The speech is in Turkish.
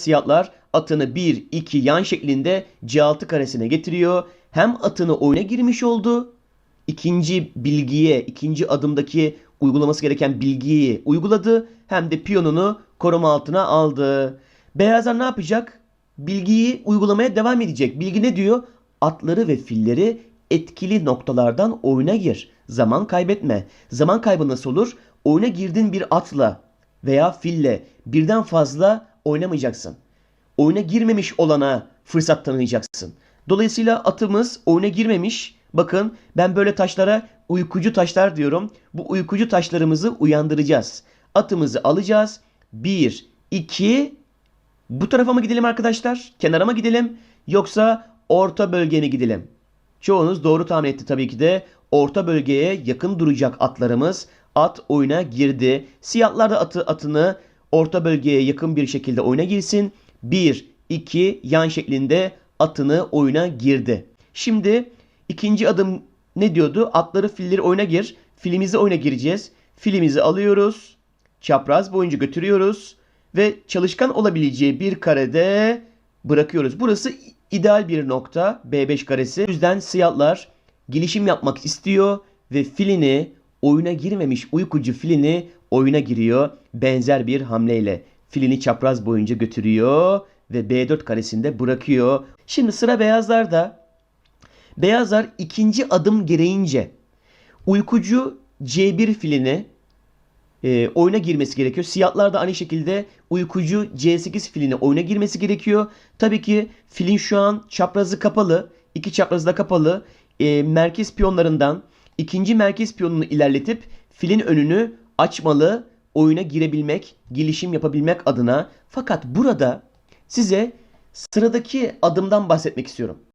Siyahlar atını 1, 2 yan şeklinde C6 karesine getiriyor. Hem atını oyuna girmiş oldu. ikinci bilgiye, ikinci adımdaki uygulaması gereken bilgiyi uyguladı. Hem de piyonunu koruma altına aldı. Beyazlar ne yapacak? Bilgiyi uygulamaya devam edecek. Bilgi ne diyor? Atları ve filleri etkili noktalardan oyuna gir. Zaman kaybetme. Zaman kaybı nasıl olur? Oyuna girdiğin bir atla veya fille birden fazla oynamayacaksın. Oyuna girmemiş olana fırsat tanıyacaksın. Dolayısıyla atımız oyuna girmemiş. Bakın ben böyle taşlara uykucu taşlar diyorum. Bu uykucu taşlarımızı uyandıracağız. Atımızı alacağız. 1, 2, bu tarafa mı gidelim arkadaşlar? Kenara mı gidelim? Yoksa orta bölgeye mi gidelim? Çoğunuz doğru tahmin etti tabii ki de. Orta bölgeye yakın duracak atlarımız. At oyuna girdi. Siyahlar da atı, atını orta bölgeye yakın bir şekilde oyuna girsin. 1, 2 yan şeklinde atını oyuna girdi. Şimdi ikinci adım ne diyordu? Atları filleri oyuna gir. Filimizi oyuna gireceğiz. Filimizi alıyoruz. Çapraz boyunca götürüyoruz. Ve çalışkan olabileceği bir karede bırakıyoruz. Burası ideal bir nokta B5 karesi. O yüzden siyahlar gelişim yapmak istiyor ve filini oyuna girmemiş uykucu filini oyuna giriyor. Benzer bir hamleyle filini çapraz boyunca götürüyor ve B4 karesinde bırakıyor. Şimdi sıra beyazlarda. Beyazlar ikinci adım gereğince uykucu C1 filini e, oyuna girmesi gerekiyor. Siyahlar da aynı şekilde uykucu C8 filini oyuna girmesi gerekiyor. Tabii ki filin şu an çaprazı kapalı. iki çaprazı da kapalı. E, merkez piyonlarından ikinci merkez piyonunu ilerletip filin önünü açmalı. Oyuna girebilmek, gelişim yapabilmek adına. Fakat burada size sıradaki adımdan bahsetmek istiyorum.